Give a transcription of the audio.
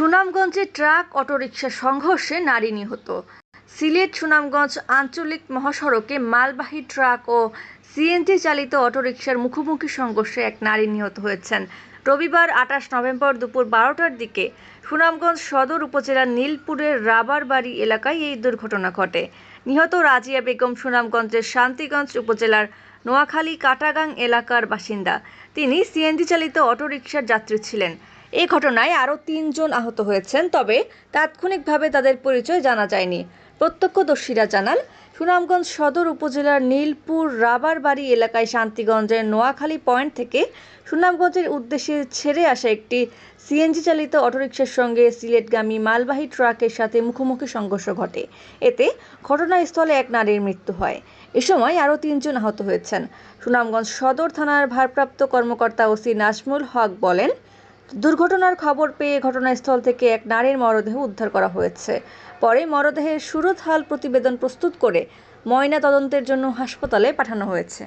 সুনামগঞ্জে truck, autorickshaw সংঘর্ষে নারী নিহত। সিলেট, সুনামগঞ্জ আঞ্চলিক মহাসড়কে মালবাহী ট্রাক ও সিএনজি চালিত অটোরিকশার মুখোমুখি সংঘর্ষে এক নারী নিহত হয়েছেন। রবিবার আঠাশ নভেম্বর দুপুর বারোটার দিকে সুনামগঞ্জ সদর উপজেলার নীলপুরের রাবারবাড়ি এলাকায় এই দুর্ঘটনা ঘটে। নিহত রাজিয়া বেগম সুনামগঞ্জের শান্তিগঞ্জ উপজেলার নোয়াখালী কাটাগাং এলাকার বাসিন্দা। তিনি সিএনজি চালিত অটোরিকশার যাত্রী ছিলেন। এ ঘটনায় আরও তিনজন আহত হয়েছেন, তবে তাৎক্ষণিকভাবে তাদের পরিচয় জানা যায়নি। প্রত্যক্ষদর্শীরা জানান, সুনামগঞ্জ সদর উপজেলার নীলপুর রাবারবাড়ি এলাকায় শান্তিগঞ্জের নোয়াখালী পয়েন্ট থেকে সুনামগঞ্জের উদ্দেশ্যে ছেড়ে আসা একটি সিএনজি চালিত অটোরিকশার সঙ্গে সিলেটগামী মালবাহী ট্রাকের সাথে মুখোমুখি সংঘর্ষ ঘটে। এতে ঘটনাস্থলে এক নারীর মৃত্যু হয়। এ সময় আরও তিনজন আহত হয়েছেন। সুনামগঞ্জ সদর থানার ভারপ্রাপ্ত কর্মকর্তা ওসি নাজমুল হক বলেন দুর্ঘটনার খবর পেয়ে ঘটনাস্থল থেকে এক নারীর মরদেহ উদ্ধার করা হয়েছে। পরে মরদেহের সুরতহাল প্রতিবেদন প্রস্তুত করে ময়না তদন্তের জন্য হাসপাতালে পাঠানো হয়েছে।